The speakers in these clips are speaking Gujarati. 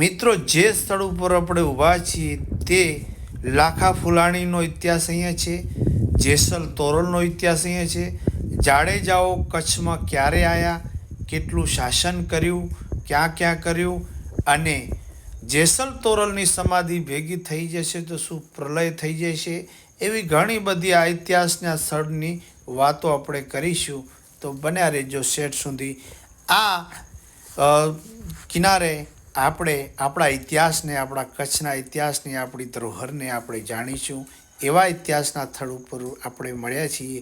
મિત્રો, જે સ્થળ ઉપર આપણે ઊભા છીએ તે લાખા ફુલાણીનો ઇતિહાસ અહીંયા છે, જેસલ તોરલનો ઇતિહાસ અહીંયા છે. જાડેજાઓ કચ્છમાં ક્યારે આવ્યા કેટલું શાસન કર્યું, ક્યાં ક્યાં કર્યું અને જેસલ તોરલની સમાધિ ભેગી થઈ જશે તો શું પ્રલય થઈ જશે એવી ઘણી બધી આ ઇતિહાસના સ્થળની વાતો આપણે કરીશું. તો બન્યા રહેજો શેઠ સુધી. આ કિનારે આપણે આપણા ઇતિહાસને, આપણા કચ્છના ઇતિહાસને આપણી ધરોહરને આપણે જાણીશું. એવા ઇતિહાસના સ્થળ ઉપર આપણે મળ્યા છીએ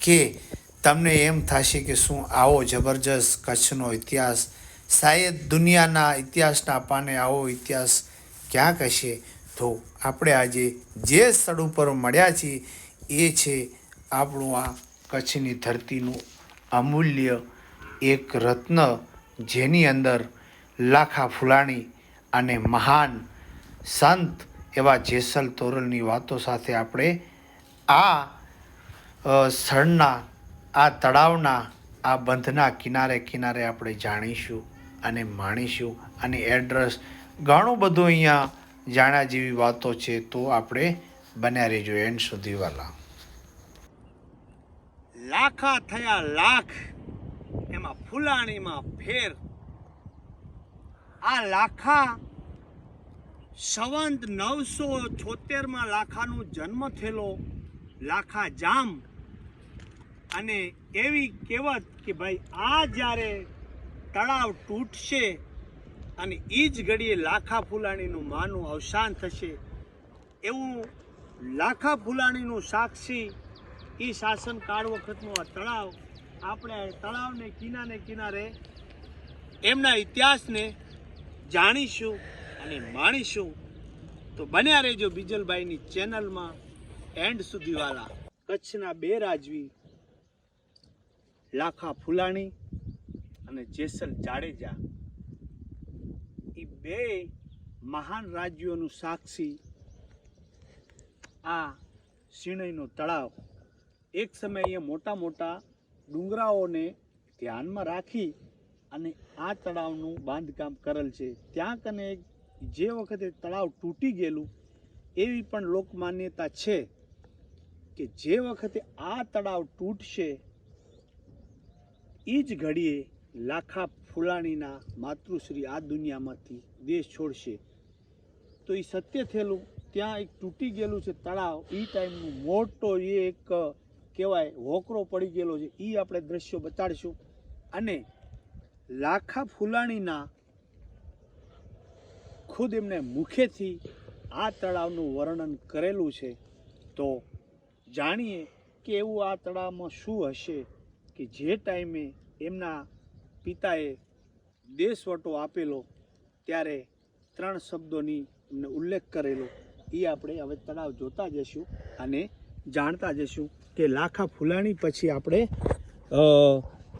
કે તમને એમ થશે કે શું આવો જબરજસ્ત કચ્છનો ઇતિહાસ, શાયદ દુનિયાના ઇતિહાસના પાને આવો ઇતિહાસ ક્યાંક હશે? તો આપણે આજે જે સ્થળ ઉપર મળ્યા છીએ એ છે આપણું આ કચ્છની ધરતીનું અમૂલ્ય એક રત્ન, જેની અંદર લાખા ફુલાણી અને મહાન સંત એવા જેસલ તોરલની વાતો સાથે આપણે આ સ્થળના આ તળાવના, આ બંધના કિનારે કિનારે આપણે જાણીશું અને માણીશું અને એડ્રેસ ઘણું બધું અહીંયા જાણ્યા જેવી વાતો છે તો આપણે બન્યા રહેજો એન્ડ સુધી વાલા. લાખા થયા લાખ, એમાં ફૂલાણીમાં ફેર. આ લાખા સંવંત નવસો છોતેરમાં લાખાનો જન્મ થયેલો. લાખા જામ. અને એવી કહેવત કે ભાઈ, આ જ્યારે તળાવ તૂટશે અને એ જ ઘડીએ લાખા ફુલાણીનું માનું અવસાન થશે, એવું લાખા ફુલાણીનું સાક્ષી એ શાસનકાળ વખતનું આ તળાવ, આપણે તળાવને કિનારે કિનારે, એમના ઇતિહાસને જાણીશું અને માણીશું. તો બન્યા રહેજો બીજલભાઈની ચેનલમાં એન્ડ સુધીવાળા કચ્છના બે રાજવી, લાખા ફુલાણી અને જેસલ જાડેજા. એ બે મહાન રાજ્યોનું સાક્ષી આ શિણયનો તળાવ. એક સમયે મોટા મોટા ડુંગરાઓને ધ્યાનમાં રાખી અને આ તળાવનું બાંધકામ કરેલ છે. ત્યાં કને જે વખતે તળાવ તૂટી ગયેલું, એવી પણ લોકમાન્યતા છે કે જે વખતે આ તળાવ તૂટશે એ જ ઘડીએ લાખા ફુલાણીના માતૃશ્રી આ દુનિયામાંથી દેશ છોડશે. તો એ સત્ય થયેલું, ત્યાં એક તૂટી ગયેલું છે તળાવ એ ટાઈમનું મોટો એ એક, કહેવાય હોકરો પડી ગયેલો છે. એ આપણે દ્રશ્યો બતાડીશું. અને લાખા ફૂલાણીના ખુદ એમને મુખેથી આ તળાવનું વર્ણન કરેલું છે. તો જાણીએ કે એવું આ તળાવમાં શું હશે કે જે ટાઈમે એમના પિતાએ દેશવટો આપેલો ત્યારે ત્રણ શબ્દોની એમને ઉલ્લેખ કરેલો. એ આપણે હવે તળાવ જોતા જશું અને જાણતા જશું કે લાખા ફૂલાણી પછી આપણે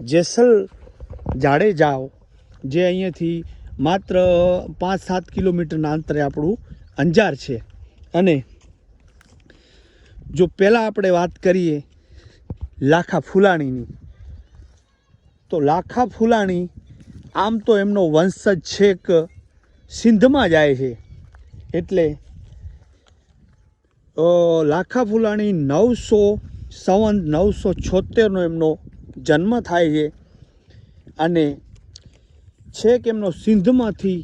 જેસલ જાડેજાઓ જે અહીંયાથી માત્ર પાંચ સાત કિલોમીટરના અંતરે આપણું અંજાર છે. અને જો પહેલાં આપણે વાત કરીએ લાખા ફુલાણીની, તો લાખા ફુલાણી આમ તો એમનો વંશજ છેક સિંધમાં જાય છે. એટલે લાખા ફુલાણી નવસો સવન, નવસો છોતેરનો એમનો જન્મ થાય છે. અને છેક એમનો સિંધમાંથી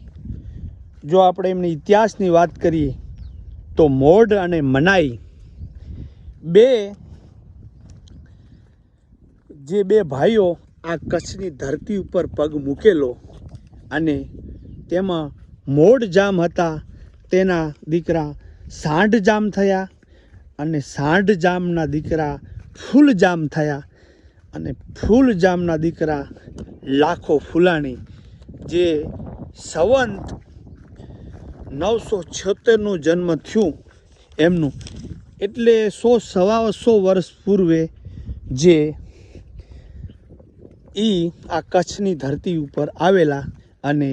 જો આપણે એમની ઇતિહાસની વાત કરીએ, તો મોઢ અને મનાઈ બે, જે બે ભાઈઓ આ કચ્છની ધરતી ઉપર પગ મૂકેલો અને તેમાં મોઢ જામ હતા, તેના દીકરા સાંઢ જામ થયા અને સાંઢ જામના દીકરા ફૂલ જામ થયા. અને ફૂલ જામના દીકરા લાખો ફૂલાણી જે સંવંત નવસો છોતેરનું જન્મ થયું એમનું. એટલે સો સવા સો વર્ષ પૂર્વે જે એ આ કચ્છની ધરતી ઉપર આવેલા અને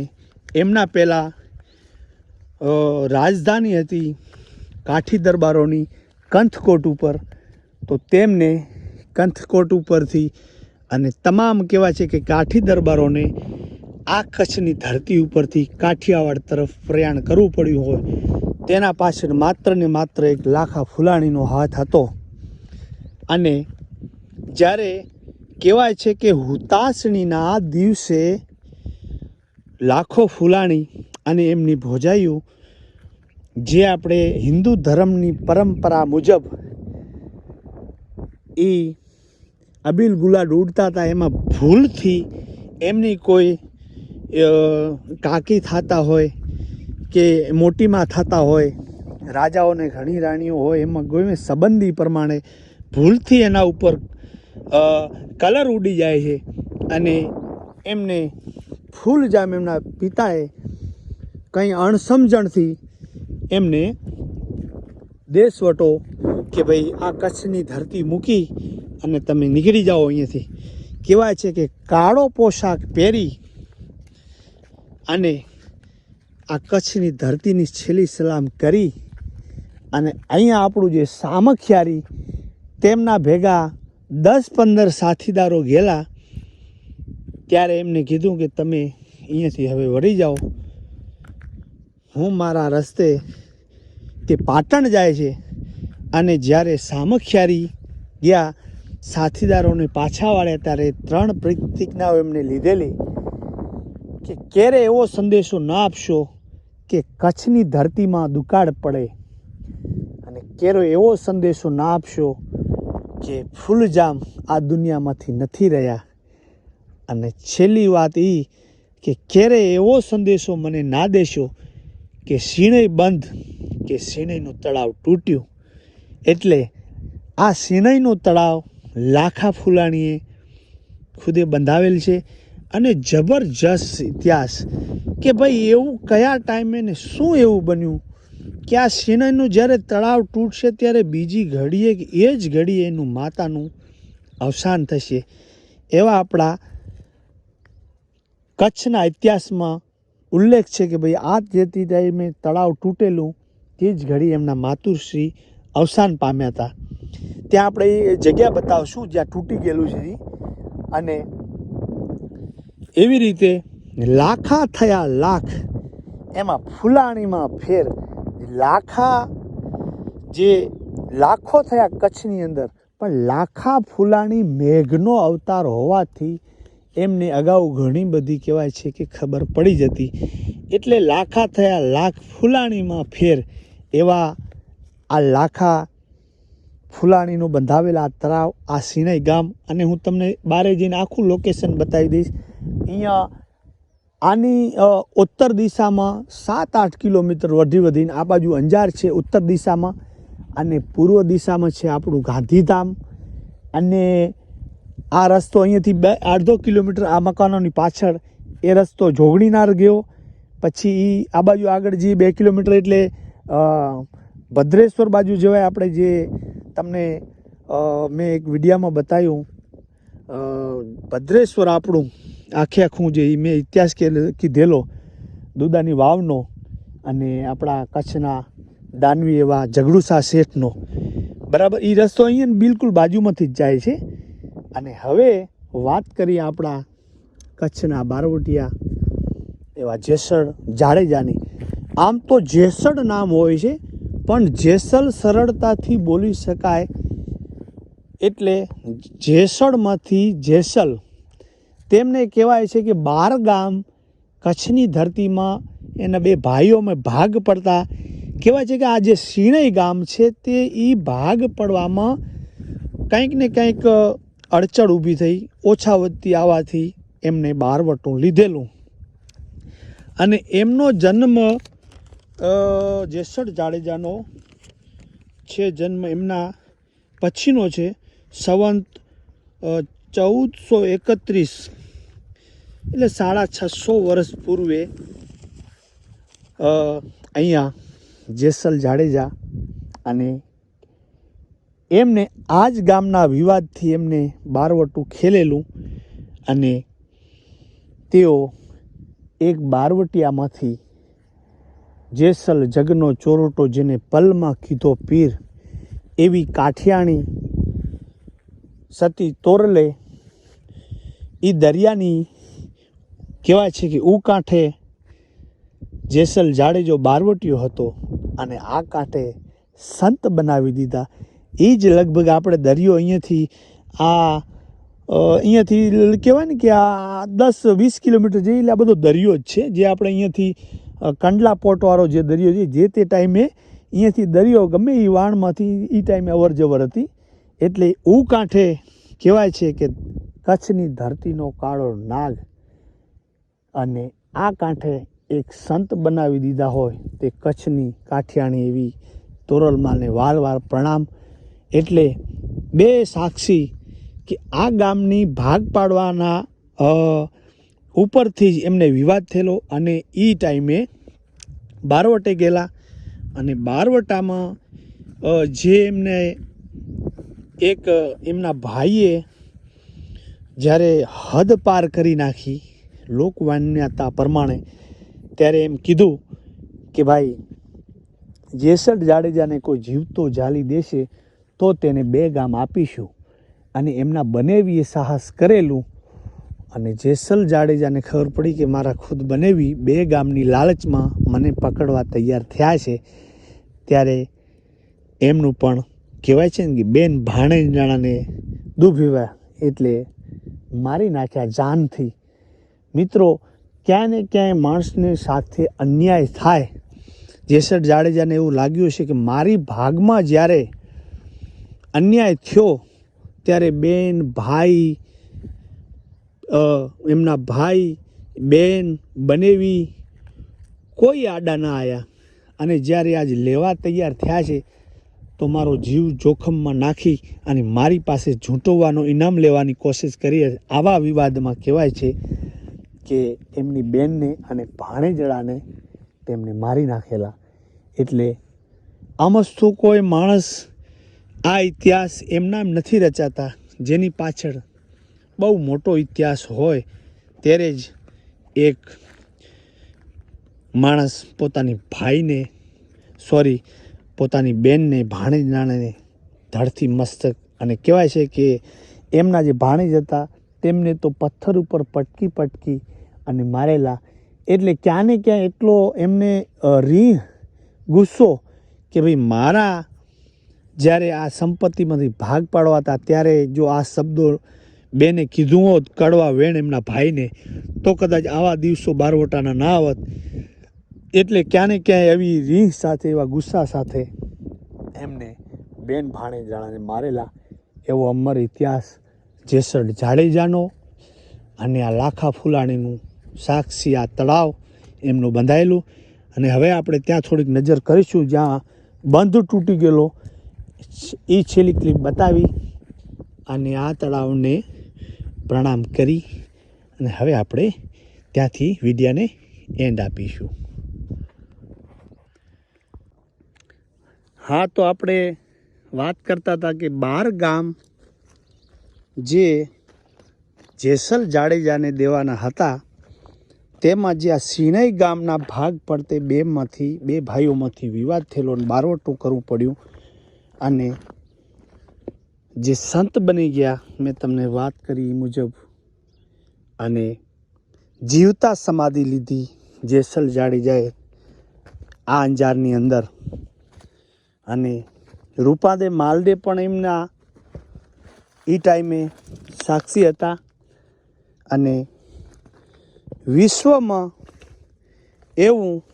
એમના પહેલાં રાજધાની હતી કાઠી દરબારોની કંથકોટ ઉપર. તો તેમને કંથકોટ ઉપરથી અને તમામ કહેવાય છે કે કાઠી દરબારોને આ કચ્છની ધરતી ઉપરથી કાઠિયાવાડ તરફ પ્રયાણ કરવું પડ્યું હોય. તેના પાછળ માત્ર ને માત્ર એક લાખા ફુલાણીનો હાથ હતો. અને જ્યારે કહેવાય છે કે હુતાસણીના દિવસે લાખો ફુલાણી અને એમની ભોજાઈઓ, જે આપણે હિન્દુ ધર્મની પરંપરા મુજબ એ અબીલ ગુલાડ ઉડતા હતા, એમાં ભૂલથી એમની કોઈ કાકી થતા હોય કે મોટીમાં થતા હોય, રાજાઓને ઘણી રાણીઓ હોય, એમાં કોઈ સંબંધી પ્રમાણે ભૂલથી એના ઉપર કલર ઉડી જાય છે. અને એમને ફૂલ જામ એમના પિતાએ કંઈ અણસમજણથી એમને દેશવટો કે ભાઈ આ કચ્છની ધરતી મૂકી અને તમે નીકળી જાઓ અહીંયાથી. કહેવાય છે કે કાળો પોશાક પહેરી અને આ કચ્છની ધરતીની છેલ્લી સલામ કરી અને અહીંયા આપણું જે સામખિયારી, તેમના ભેગા દસ પંદર સાથીદારો ગયેલા, ત્યારે એમને કીધું કે તમે અહીંયાથી હવે વળી જાઓ. હું મારા રસ્તે તે પાટણ જાય છે અને જ્યારે સામખિયારી ગયા સાથીદારોને પાછા વાળ્યા ત્યારે ત્રણ પ્રતિજ્ઞાઓ એમને લીધેલી કે ક્યારે એવો સંદેશો ન આપશો કે કચ્છની ધરતીમાં દુકાળ પડે અને ક્યારે એવો સંદેશો ના આપશો કે ફૂલજામ આ દુનિયામાંથી નથી રહ્યા. અને છેલ્લી વાત એ કે ક્યારે એવો સંદેશો મને ના દેશો કે શીણય બંધ, કે શીણયનું તળાવ તૂટ્યું. એટલે આ શીણયનું તળાવ લાખા ફૂલાણીએ ખુદે બંધાવેલ છે અને જબરજસ્ત ઇતિહાસ કે ભાઈ એવું કયા ટાઈમે ને શું એવું બન્યું? કે આ સિનયનું જ્યારે તળાવ તૂટશે ત્યારે બીજી ઘડીએ એ જ ઘડીએ એનું માતાનું અવસાન થશે. એવા આપણા કચ્છના ઇતિહાસમાં ઉલ્લેખ છે કે ભાઈ આ જે ટાઈમે તળાવ તૂટેલું તે જ ઘડી એમના માતુશ્રી અવસાન પામ્યા હતા. ત્યાં આપણે એ જગ્યા બતાવશું જ્યાં તૂટી ગયેલું છે અને એવી રીતે લાખા થયા લાખ. એમાં ફૂલાણીમાં ફેર. લાખા જે લાખો થયા કચ્છની અંદર, પણ લાખા ફૂલાણી મેઘનો અવતાર હોવાથી એમને અગાઉ ઘણી બધી કહેવાય છે કે ખબર પડી જતી. એટલે લાખા થયા લાખ ફૂલાણીમાં ફેર. એવા આ લાખા ફૂલાણીનું બંધાવેલા આ તળાવ, આ સિનય ગામ અને હું તમને બારે જઈને આખું લોકેશન બતાવી દઈશ. અહીંયા આની ઉત્તર દિશામાં સાત આઠ કિલોમીટર વધી વધીને આ બાજુ અંજાર છે ઉત્તર દિશામાં અને પૂર્વ દિશામાં છે આપણું ગાંધીધામ. અને આ રસ્તો અહીંયાથી બે, અડધો કિલોમીટર આ મકાનોની પાછળ એ રસ્તો જોગણીનાર ગયો. પછી એ આ બાજુ આગળ જે બે કિલોમીટર એટલે ભદ્રેશ્વર બાજુ જવાય આપણે જે તમને મેં એક વિડીયામાં બતાવ્યું ભદ્રેશ્વર આપણું, આખે આખું જે મેં ઇતિહાસ કીધેલો, દુદાની વાવનો અને આપણા કચ્છના દાનવી એવા ઝઘડુસા શેઠનો. બરાબર એ રસ્તો અહીંયા બિલકુલ બાજુમાંથી જ જાય છે. અને હવે વાત કરીએ આપણા કચ્છના બારવટિયા એવા જેસળ જાડેજાની. આમ તો જેસડ નામ હોય છે પણ જેસલ સરળતાથી બોલી શકાય એટલે જેસળમાંથી જેસલ. તેમને કહેવાય છે કે બાર ગામ કચ્છની ધરતીમાં એના બે ભાઈઓમાં ભાગ પડતા. કહેવાય છે કે આ જે શીણઈ ગામ છે તે એ ભાગ પડવામાં કંઈક ને કંઈક અડચણ ઊભી થઈ, ઓછા વધતી આવવાથી એમને બારવટું લીધેલું. અને એમનો જન્મ અ, જેસઠ જાડેજાનો છે જન્મ એમના પછીનો છે સંવંત ચૌદસો એકત્રીસ. એટલે સાડા છસો વર્ષ પૂર્વે અહીંયા જેસલ જાડેજા અને એમને આ જ ગામના વિવાદથી એમને બારવટું ખેલેલું અને તેઓ એક બારવટિયામાંથી જેસલ જગનો ચોરોટો જેને પલમાં કીધો પીર, એવી કાઠિયાણી સતી તોરલે એ દરિયાની કહેવાય છે કે ઉ કાંઠે જેસલ જાડેજો બારવટીયો હતો અને આ કાંઠે સંત બનાવી દીધા. એ જ લગભગ આપણે દરિયો અહીંયાથી આ અહીંયાથી કહેવાય ને કે આ દસ વીસ કિલોમીટર જે એટલે આ બધો દરિયો જ છે જે આપણે અહીંયાથી કંડલા પોર્ટવાળો જે દરિયો છે, જે તે ટાઈમે અહીંયાથી દરિયો ગમે એ વાણમાંથી એ ટાઈમે અવર જવર હતી. એટલે ઉ કાંઠે કહેવાય છે કે કચ્છની ધરતીનો કાળો નાગ અને આ કાંઠે એક સંત બનાવી દીધા હોય તે કચ્છની કાઠિયાણી એવી તોરલમાને વાર વાર પ્રણામ. એટલે બે સાક્ષી કે આ ગામની ભાગ પાડવાના ઉપરથી જ એમને વિવાદ થયેલો અને એ ટાઈમે બારવટે ગયેલા અને બારવટામાં જે એમને એક એમના ભાઈએ જ્યારે હદ પાર કરી નાખી લોકમાન્યતા પ્રમાણે, ત્યારે એમ કીધું કે ભાઈ જેસઠ જાડેજાને કોઈ જીવતો જાલી દેશે તો તેને બે ગામ આપીશું અને એમના બનેવીએ સાહસ કરેલું અને જેસલ જાડેજાને ખબર પડી કે મારા ખુદ બનેવી બે ગામની લાલચમાં મને પકડવા તૈયાર થયા છે, ત્યારે એમનું પણ કહેવાય છે ને કે બેન ભાણેજાણાને દુભીવા એટલે મારી નાખ્યા જાનથી. મિત્રો, ક્યાંય ને ક્યાંય માણસને સાથે અન્યાય થાય. જેસર જાડેજાને એવું લાગ્યું છે કે મારી ભાગમાં જ્યારે અન્યાય થયો, ત્યારે બેન, ભાઈ એમના ભાઈ, બેન, બનેવી કોઈ આડા ના આવ્યા અને જ્યારે આજ લેવા તૈયાર થયા છે, તો મારો જીવ જોખમમાં નાખી અને મારી પાસે ઝૂંટવવાનો ઇનામ લેવાની કોશિશ કરી આવા વિવાદમાં કહેવાય છે કે એમની બેનને અને ભાણેજડાને તેમને મારી નાખેલા. એટલે આમસ્તુ કોઈ માણસ આ ઇતિહાસ એમના એમ નથી રચાતા, જેની પાછળ બહુ મોટો ઇતિહાસ હોય ત્યારે જ એક માણસ પોતાની ભાઈને સોરી પોતાની બેનને ભાણેજનાને ધડથી મસ્તક અને કહેવાય છે કે એમના જે ભાણેજ હતા, તેમને તો પથ્થર ઉપર પટકી પટકી અને મારેલા. એટલે ક્યાં ને ક્યાં એટલો એમને રીહ, ગુસ્સો કે ભાઈ મારા જ્યારે આ સંપત્તિમાંથી ભાગ પાડવા હતા, ત્યારે જો આ શબ્દો બેને કીધું હોત, કડવા વેણ એમના ભાઈને, તો કદાચ આવા દિવસો બારવટાના ના આવત. એટલે ક્યાંને ક્યાંય એવી રીહ સાથે, એવા ગુસ્સા સાથે એમને બેન ભાણે જાણાને મારેલા એવો અમર ઇતિહાસ. જેસડ જાડેજાનો અને આ લાખા ફૂલાણીનું સાક્ષી આ તળાવ એમનું બંધાયેલું. અને હવે આપણે ત્યાં થોડીક નજર કરીશું, જ્યાં બંધ તૂટી ગયેલો. એ છેલ્લી ક્લિપ બતાવી. અને આ તળાવને પ્રણામ કરી અને હવે આપણે ત્યાંથી વિડીયાને એન્ડ આપીશું. હા, તો આપણે વાત કરતા હતા કે બાર ગામ જે જેસલ જાડેજાને દેવાના હતા, તેમાં જે આ સિણાઈ ગામના ભાગ પડતે બેમાંથી, બે ભાઈઓમાંથી વિવાદ થયેલો અને બારવટું કરવું પડ્યું અને જે સંત બની ગયા, મેં તમને વાત કરી મુજબ. અને જીવતા સમાધિ લીધી, જેસલ જાડેજાએ આ અંજારની અંદર. અને રૂપાદે માલદે પણ એમના એ ટાઈમે સાક્ષી હતા. અને વિશ્વમાં એવું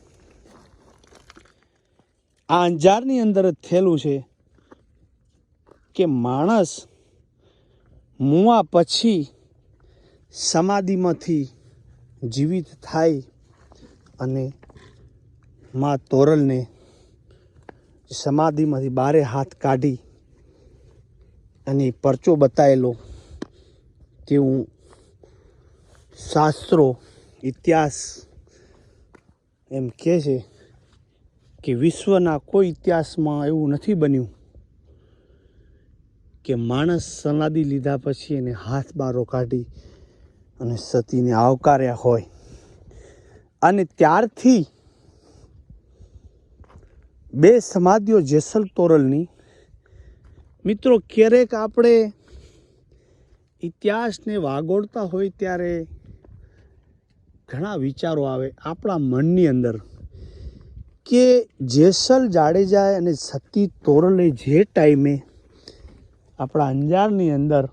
આ અંજારની અંદર જ થયેલું છે. કે માણસ મુવા પછી સમાધિમાંથી જીવિત થાય અને માં તોરલને સમાધિમાંથી બારે હાથ કાઢી અને પરચો બતાવેલો તેવું શાસ્ત્રો, ઇતિહાસ એમ કહે છે કે વિશ્વના કોઈ ઇતિહાસમાં એવું નથી બન્યું. કે માણસ સનાદી લીધા પછી એને હાથ બારો કાઢી અને સતીને આવકાર્યા હોય. અને ત્યારથી બે સમાધિઓ જેસલ તોરલની. મિત્રો, ક્યારેક આપણે ઇતિહાસને વાગોળતા હોય ત્યારે ઘણા વિચારો આવે આપણા મનની અંદર કે જેસલ જાડેજા અને સતી તોરલે જે ટાઈમે આપણા અંજારની અંદર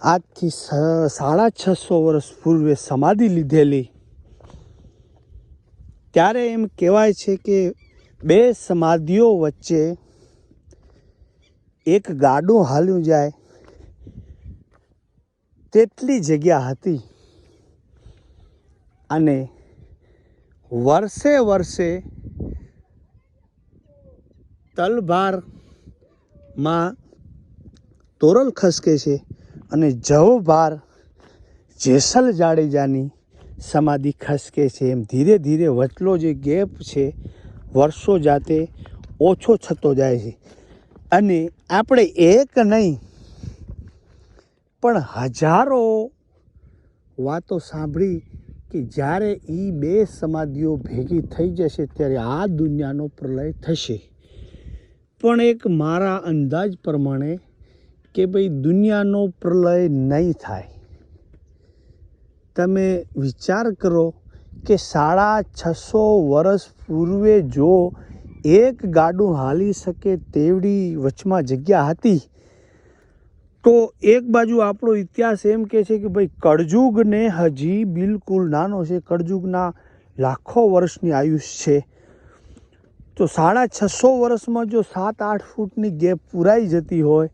આજથી સાડા છસો વર્ષ પૂર્વે સમાધિ લીધેલી. ત્યારે એમ કહેવાય છે કે બે સમાધિઓ વચ્ચે એક ગાડું હાલ્યું જાય, તેટલી જગ્યા હતી. અને વર્ષે વર્ષે તલભારમાં તોરલ ખસકે છે અને જવભાર જેસલ જાડેજાની સમાધિ ખસકે છે. એમ ધીરે ધીરે વચલો જે ગેપ છે, વર્ષો જાતે ઓછો થતો જાય છે. અને આપણે એક નહીં, પણ હજારો વાતો સાંભળી કે જ્યારે એ બે સમાધિઓ ભેગી થઈ જશે, ત્યારે આ દુનિયાનો પ્રલય થશે. પણ એક મારા અંદાજ પ્રમાણે કે ભાઈ દુનિયાનો પ્રલય નહીં થાય. તમે વિચાર કરો કે સાડા છસો વર્ષ પૂર્વે જો એક ગાડું હાલી શકે તેવડી વચમાં જગ્યા હતી, તો એક બાજુ આપણો ઇતિહાસ એમ કહે છે કે ભાઈ કળજુગને હજી બિલકુલ નાનો છે. કળજુગના લાખો વર્ષની આયુષ છે. તો સાડા છસો વર્ષમાં જો સાત આઠ ફૂટની ગેપ પૂરાઈ જતી હોય,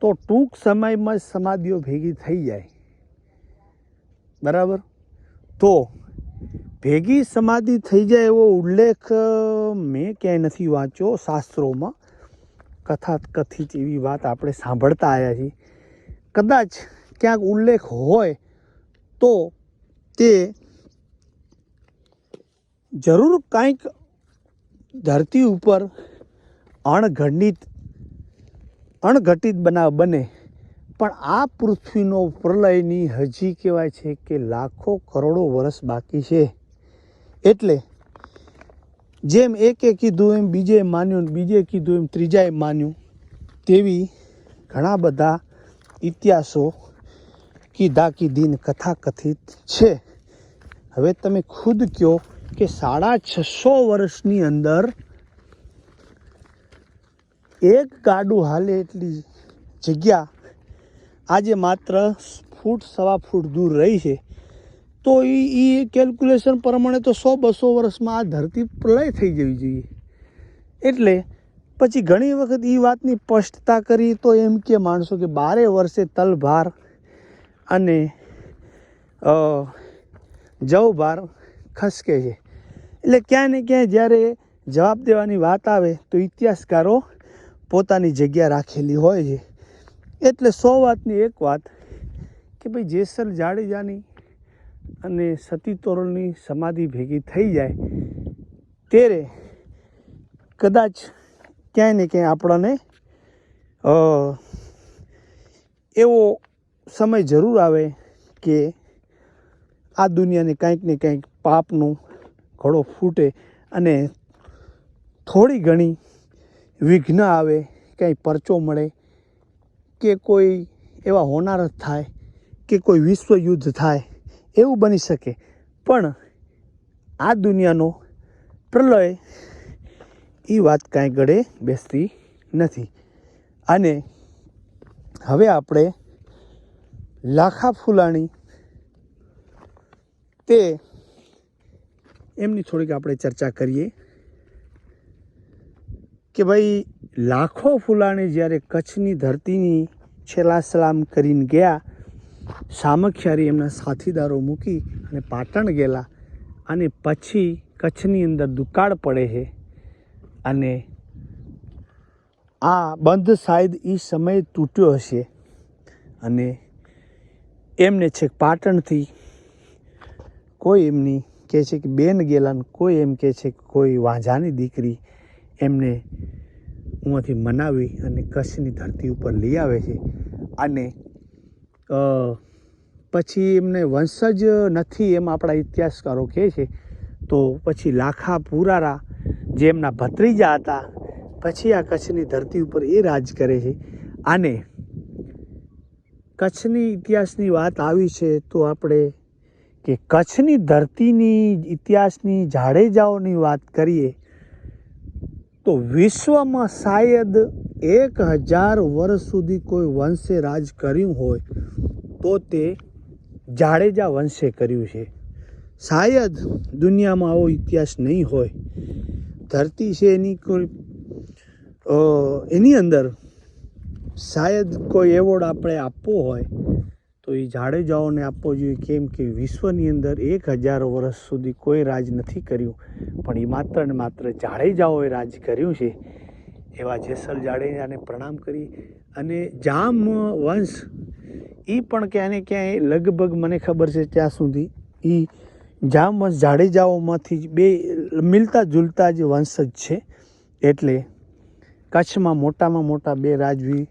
તો ટૂંક સમયમાં જ સમાધિઓ ભેગી થઈ જાય. બરાબર? તો ભેગી સમાધિ થઈ જાય એવો ઉલ્લેખ મેં ક્યાંય નથી વાંચ્યો શાસ્ત્રોમાં. કથા કથિત એવી વાત આપણે સાંભળતા આવ્યા છીએ. કદાચ ક્યાંક ઉલ્લેખ હોય તો તે જરૂર કાંઈક ધરતી ઉપર અણઘટિત અણઘટિત બનાવ બને. પણ આ પૃથ્વીનો પ્રલયની હજી કહેવાય છે કે લાખો કરોડો વર્ષ બાકી છે. એટલે જેમ એકે કીધું, એમ બીજે માન્યું, બીજે કીધું, એમ ત્રીજાએ માન્યું, તેવી ઘણા બધા ઇતિહાસો કીધા કીધીને કથા કથિત છે. હવે તમે ખુદ કહો કે સાડા છસો વર્ષની અંદર એક ગાડું હાલે એટલી જગ્યા આજે માત્ર ફૂટ, સવા ફૂટ દૂર રહી છે. તો એ એ કેલ્ક્યુલેશન પ્રમાણે તો સો બસો વર્ષમાં આ ધરતી પ્રલય થઈ જવી જોઈએ. એટલે પછી ઘણી વખત એ વાતની સ્પષ્ટતા કરી તો એમ કે માણસો કે બારે વર્ષે તલભાર અને જવભાર ખસકે છે. એટલે ક્યાંય ને ક્યાંય જ્યારે જવાબ દેવાની વાત આવે તો ઇતિહાસકારો પોતાની જગ્યા રાખેલી હોય છે. એટલે સો વાતની એક વાત કે ભાઈ જેસલ જાડેજાની અને સતી તોરણની સમાધિ ભેગી થઈ જાય ત્યારે કદાચ ક્યાંય ને ક્યાંય આપણને એવો સમય જરૂર આવે કે આ દુનિયાને કંઈક ને કંઈક પાપનું ઘડો ફૂટે અને થોડી ઘણી વિઘ્ન આવે કંઈ પરચો મળે, કે કોઈ એવા હોનારત થાય, કે કોઈ વિશ્વ યુદ્ધ થાય, એવું બની શકે. પણ આ દુનિયાનો પ્રલય એ વાત કાંઈ ગળે બેસતી નથી. અને હવે આપણે લાખા ફૂલાણી તે એમની થોડીક આપણે ચર્ચા કરીએ કે ભાઈ, લાખો ફૂલાણી જ્યારે કચ્છની ધરતીની છેલ્લા સલામ કરીને ગયા, સામખિયારી એમના સાથીદારો મૂકી અને પાટણ ગયેલા અને પછી કચ્છની અંદર દુકાળ પડે છે અને આ બંધ શાયદ એ સમયે તૂટ્યો હશે અને એમને છેક પાટણથી કોઈ એમની કહે છે કે બેન ગેલાન કોઈ એમ કહે છે કે કોઈ વાંઝાની દીકરી એમને ઉંથી મનાવી અને કચ્છની ધરતી ઉપર લઈ આવે છે. અને પછી એમને વંશજ નથી એમ આપણા ઇતિહાસકારો કહે છે. તો પછી લાખા પુરારા જે એમના ભત્રીજા હતા, પછી આ કચ્છની ધરતી ઉપર એ રાજ કરે છે. અને કચ્છની ઇતિહાસની વાત આવી છે તો આપણે કે કચ્છની ધરતીની ઇતિહાસની જાડેજાઓની વાત કરીએ, તો વિશ્વમાં શાયદ એક હજાર વર્ષ સુધી કોઈ વંશે રાજ કર્યું હોય, તો તે જાડેજા વંશે કર્યું છે. શાયદ દુનિયામાં આવો ઇતિહાસ નહીં હોય. ધરતી છે એની કોઈ એની અંદર શાયદ કોઈ એવોર્ડ આપણે આપવો હોય તો એ જાડેજાઓને આપવો જોઈએ કેમ કે વિશ્વની અંદર એક હજાર વર્ષ સુધી કોઈ રાજ નથી કર્યું. પણ એ માત્ર ને માત્ર જાડેજાઓએ રાજ કર્યું છે. એવા જેસલ જાડેજાને પ્રણામ કરી અને જામ વંશ એ પણ ક્યાંય ને ક્યાંય લગભગ મને ખબર છે ત્યાં સુધી એ જામ વંશ જાડેજાઓમાંથી બે મિલતા જુલતા જ વંશ જ છે. એટલે કચ્છમાં મોટામાં મોટા બે રાજવી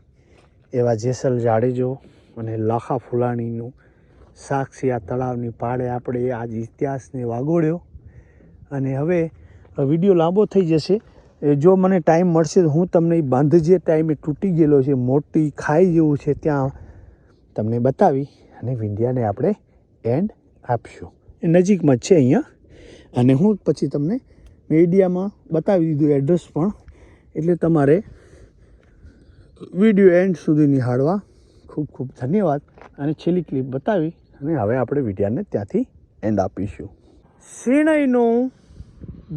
એવા જેસલ જાડેજો અને લાખા ફુલાણીનું સાક્ષી આ તળાવની પાળે આપણે આજ ઇતિહાસને વાગોળ્યો. અને હવે વીડિયો લાંબો થઈ જશે. જો મને ટાઈમ મળશે તો હું તમને એ બંધ જે ટાઈમે તૂટી ગયેલો છે, મોટી ખાઈ જેવું છે ત્યાં તમને બતાવી અને વિંધ્યાને આપણે એન્ડ આપશું. એ નજીકમાં જ છે અહીંયા. અને હું પછી તમને મીડિયામાં બતાવી દીધું એડ્રેસ પણ. એટલે તમારે વીડિયો એન્ડ સુધી નિહાળવા ખૂબ ખૂબ ધન્યવાદ. અને છેલ્લી ક્લિપ બતાવી. અને હવે આપણે વિડીયાને ત્યાંથી એન્ડ આપીશું. શેણઈનો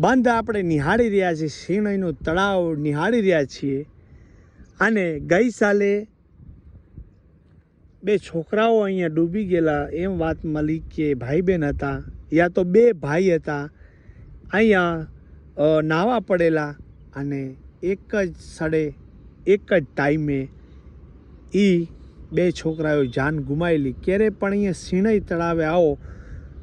બંધ આપણે નિહાળી રહ્યા છીએ. શેણઈનો તળાવ નિહાળી રહ્યા છીએ. અને ગઈ સાલે બે છોકરાઓ અહીંયા ડૂબી ગયેલા. એમ વાત મળી કે ભાઈ બહેન હતા યા તો બે ભાઈ હતા. અહીંયા નાવા પડેલા અને એક જ સ્થળે એક જ ટાઈમે એ બે છોકરાઓએ જાન ગુમાવેલી ક્યારે પણ અહીંયા સિણઈ તળાવે આવો,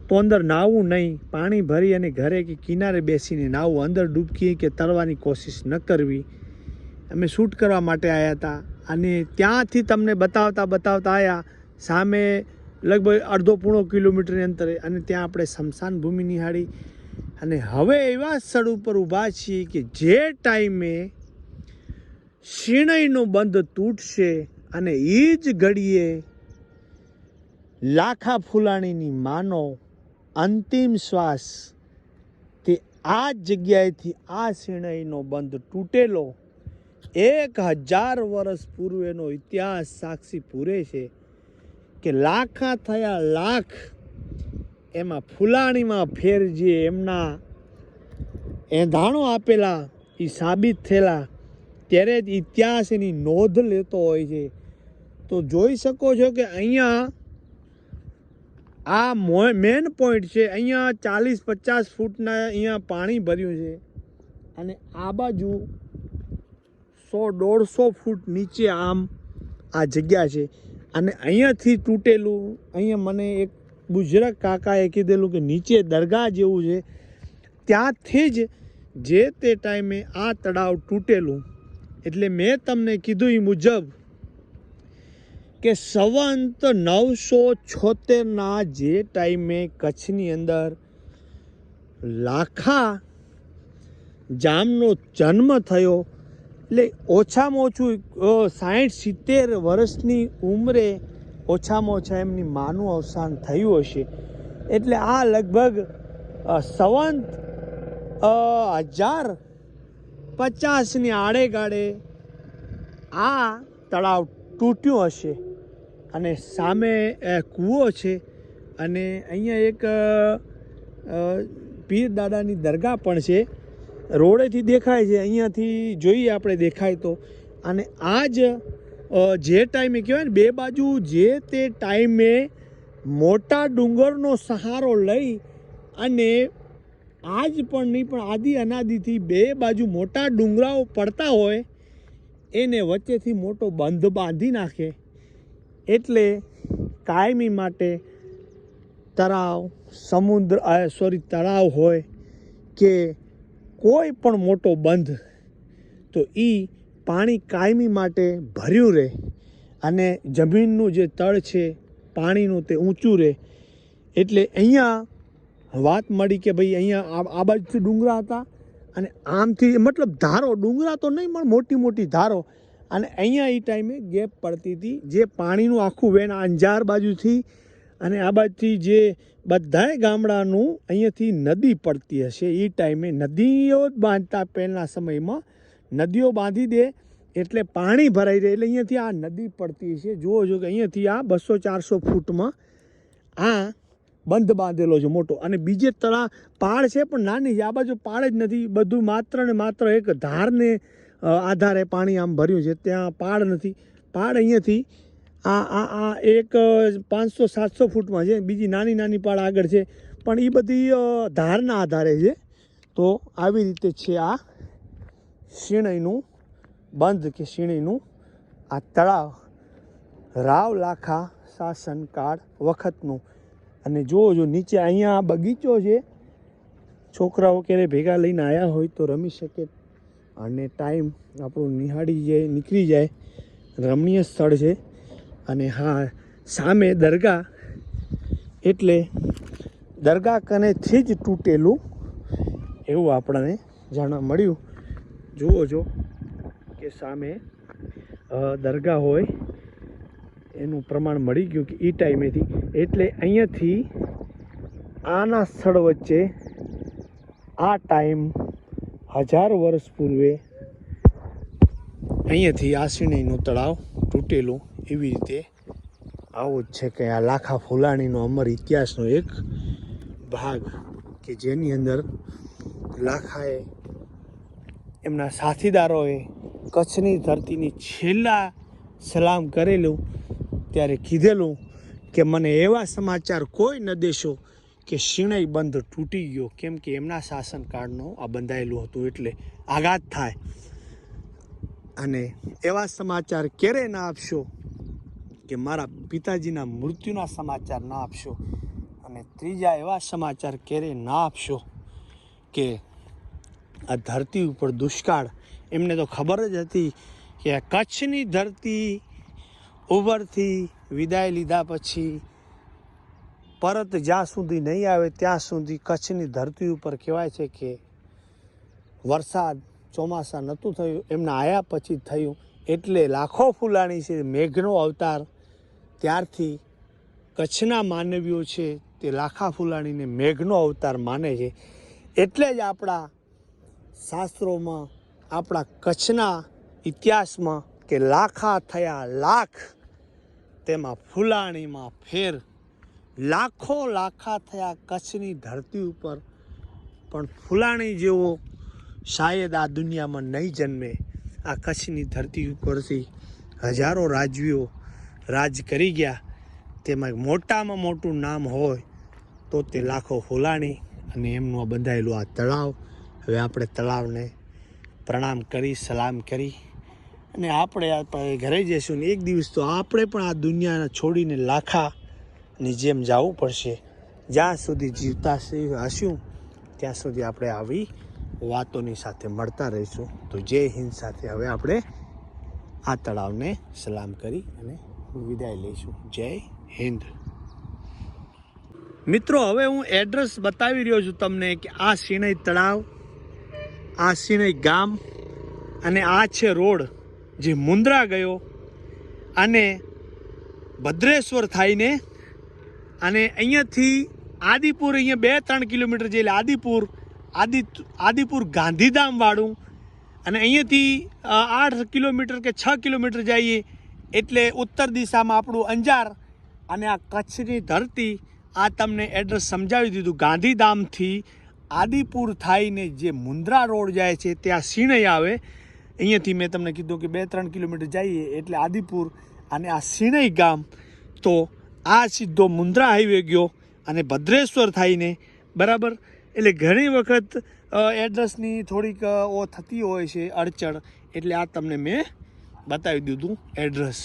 તો અંદર નાહવું નહીં. પાણી ભરી અને ઘરે કે કિનારે બેસીને નાહવું. અંદર ડૂબકી કે તરવાની કોશિશ ન કરવી. અમે શૂટ કરવા માટે આવ્યા હતા. અને ત્યાંથી તમને બતાવતા બતાવતા આવ્યા સામે લગભગ અડધો પૂણો કિલોમીટરની અંતરે. અને ત્યાં આપણે શમશાન ભૂમિ નિહાળી. અને હવે એવા સ્થળ ઉપર ઊભા છીએ કે જે ટાઈમે શિણયનો બંધ તૂટશે. અને એ જ ઘડીએ લાખા ફૂલાણીની માનો અંતિમ શ્વાસ તે આ જગ્યાએથી આ શિણયનો બંધ તૂટેલો એક હજાર વર્ષ પૂર્વેનો ઇતિહાસ સાક્ષી પૂરે છે કે લાખા થયા લાખ એમાં ફૂલાણીમાં ફેર જે એમના એંધાણો આપેલા એ સાબિત થયેલા, ત્યારે જ ઇતિહાસ એની નોંધ લેતો હોય છે. તો જોઈ શકો છો કે અહીંયા આ મેન પોઈન્ટ છે, અહીંયા ચાલીસ પચાસ ફૂટના અહીંયા પાણી ભર્યું છે. અને આ બાજુ સો દોઢસો ફૂટ નીચે આમ આ જગ્યા છે. અને અહીંયાથી તૂટેલું, અહીંયા મને એક બુજરક કાકાએ કીધેલું કે નીચે દરગાહ જેવું છે. ત્યાંથી જ જે તે ટાઈમે આ તળાવ તૂટેલું. એટલે મેં તમને કીધું એ મુજબ કે સંવંત નવસો છોતેરના જે ટાઈમે કચ્છની અંદર લાખા જામનો જન્મ થયો, એટલે ઓછામાં ઓછું સાઠ સિત્તેર વર્ષની ઉંમરે ઓછામાં ઓછા એમની માનું અવસાન થયું હશે. એટલે આ લગભગ સંવંત હજાર પચાસની આડે ગાડે આ તળાવ તૂટ્યું હશે. અને સામે કૂવો છે અને અહીંયા એક પીર દાદાની દરગાહ પણ છે. રોડેથી દેખાય છે, અહીંયાથી જોઈએ આપણે દેખાય તો. અને આ જ જે ટાઈમે કહેવાય ને, બે બાજુ જે તે ટાઈમે મોટા ડુંગરનો સહારો લઈ અને આજ પણ નહીં, પણ આદિ અનાદિથી બે બાજુ મોટા ડુંગરાઓ પડતા હોય, એને વચ્ચેથી મોટો બંધ બાંધી નાખે. એટલે કાયમી માટે તળાવ સમુદ્ર સોરી તળાવ હોય કે કોઈ પણ મોટો બંધ, તો એ પાણી કાયમી માટે ભર્યું રહે અને જમીનનું જે તળ છે, પાણીનું તે ઊંચું રહે. એટલે અહીંયા વાત મળી કે ભાઈ અહીંયા આ બાજુથી ડુંગરા હતા અને આમથી મતલબ ધારો, ડુંગરા તો નહીં, પણ મોટી મોટી ધારો અને અહીંયા એ ટાઈમે ગેપ પડતી હતી. જે પાણીનું આખું વેન અંજાર બાજુથી અને આ બાજુથી જે બધાય ગામડાનું અહીંયાથી નદી પડતી હશે. એ ટાઈમે નદીઓ જ બાંધતા પહેલાંના સમયમાં નદીઓ બાંધી દે એટલે પાણી ભરાઈ જાય. એટલે અહીંયાથી આ નદી પડતી હશે. જુઓ જો કે અહીંયાથી આ બસો ચારસો ફૂટમાં આ બંધ બાંધેલો છે મોટો. અને બીજે તળા પાળ છે, પણ નાની છે. આ બાજુ પાળ જ નથી. બધું માત્ર ને માત્ર એક ધારને આધારે પાણી આમ ભર્યું છે. ત્યાં પાડ નથી. પાડ અહીંયાથી આ આ આ એક પાંચસો, સાતસો ફૂટમાં છે. બીજી નાની નાની પાળ આગળ છે. પણ એ બધી ધારના આધારે છે. તો આવી રીતે છે આ શીણઈનું બંધ કે શીણઈનું આ તળાવ. રાવ લાખા શાસનકાળ વખતનું. અને જુઓ જો નીચે અહીંયા બગીચો છે. છોકરાઓ ક્યારે ભેગા લઈને આવ્યા હોય તો રમી શકે અને ટાઈમ આપણું નિહાળી જાય, નીકળી જાય. રમણીય સ્થળ છે. અને હા, સામે દરગાહ એટલે દરગાહ કનેથી જ તૂટેલું એવું આપણને જાણવા મળ્યું. જુઓ છો કે સામે દરગાહ હોય, એનું પ્રમાણ મળી ગયું કે એ ટાઈમેથી એટલે અહીંયાથી આના સ્થળ વચ્ચે આ ટાઈમ હજાર વર્ષ પૂર્વે અહીંયાથી આશીણીનું તળાવ તૂટેલું એવી રીતે આવું જ છે કે આ લાખા ફુલાણીનો અમર ઇતિહાસનો એક ભાગ કે જેની અંદર લાખાએ એમના સાથીદારોએ કચ્છની ધરતીની છેલ્લા સલામ કરેલું, ત્યારે કીધેલું કે મને એવા સમાચાર કોઈ ન દેશો કે શિણય બંધ તૂટી ગયો, કેમ કે એમના શાસનકાળનો આ બંધાયેલું હતું એટલે આઘાત થાય. અને એવા સમાચાર ક્યારે ના આપશો કે મારા પિતાજીના મૃત્યુના સમાચાર ના આપશો? અને ત્રીજા એવા સમાચાર ક્યારે ના આપશો કે આ ધરતી ઉપર દુષ્કાળ? એમને તો ખબર જ હતી કે આ કચ્છની ધરતી ઉભરથી વિદાય લીધા પછી પરત જ્યાં સુધી નહીં આવે, ત્યાં સુધી કચ્છની ધરતી ઉપર કહેવાય છે કે વરસાદ ચોમાસા નહોતું થયું, એમના આયા પછી થયું. એટલે લાખો ફૂલાણી છે, મેઘનો અવતાર ત્યારથી કચ્છના માનવીઓ છે, તે લાખા ફૂલાણીને મેઘનો અવતાર માને છે. એટલે જ આપણા શાસ્ત્રોમાં, આપણા કચ્છના ઇતિહાસમાં કે લાખા થયા લાખ તેમાં ફૂલાણીમાં ફેર લાખો લાખા થયા કચ્છની ધરતી ઉપર. પણ ફૂલાણી જેવો શાયદ આ દુનિયામાં નહીં જન્મે. આ કચ્છની ધરતી ઉપરથી હજારો રાજવીઓ રાજ કરી ગયા. તેમાં મોટામાં મોટું નામ હોય તો તે લાખો ફૂલાણી અને એમનું આ બંધાયેલું આ તળાવ. હવે આપણે તળાવને પ્રણામ કરી, સલામ કરી અને આપણે ઘરે જઈશું ને એક દિવસ તો આપણે પણ આ દુનિયાને છોડીને લાખાની જેમ જવું પડશે. જ્યાં સુધી જીવતા હશું, ત્યાં સુધી આપણે આવી વાતોની સાથે મળતા રહીશું. તો જય હિન્દ સાથે હવે આપણે આ તળાવને સલામ કરી અને વિદાય લઈશું. જય હિન્દ. મિત્રો, હવે હું એડ્રેસ બતાવી રહ્યો છું તમને કે આ સિણઈ તળાવ, આ સિણઈ ગામ અને આ છે રોડ જે મુન્દ્રા ગયો અને ભદ્રેશ્વર થાઈને અને અહીંયાથી આદિપુર, અહીંયા બે ત્રણ કિલોમીટર જે આદિપુર, આદિ આદિપુર ગાંધીધામવાળું અને અહીંયાથી આઠ કિલોમીટર કે છ કિલોમીટર જઈએ એટલે ઉત્તર દિશામાં આપણું અંજાર અને આ કચ્છની ધરતી, આ તમને એડ્રેસ સમજાવી દીધું. ગાંધીધામથી આદિપુર થઈને જે મુન્દ્રા રોડ જાય છે, ત્યાં સિણઈ આવે. અહીંયાથી મેં તમને કીધું કે બે ત્રણ કિલોમીટર જઈએ એટલે આદિપુર અને આ સિણઈ ગામ. તો આ સીધો મુન્દ્રા હાઈવે ગયો અને ભદ્રેશ્વર થઈને, બરાબર? એટલે ઘણી વખત એડ્રેસની થોડીક ઓ થતી હોય છે અડચણ, એટલે આ તમને મેં બતાવી દીધું એડ્રેસ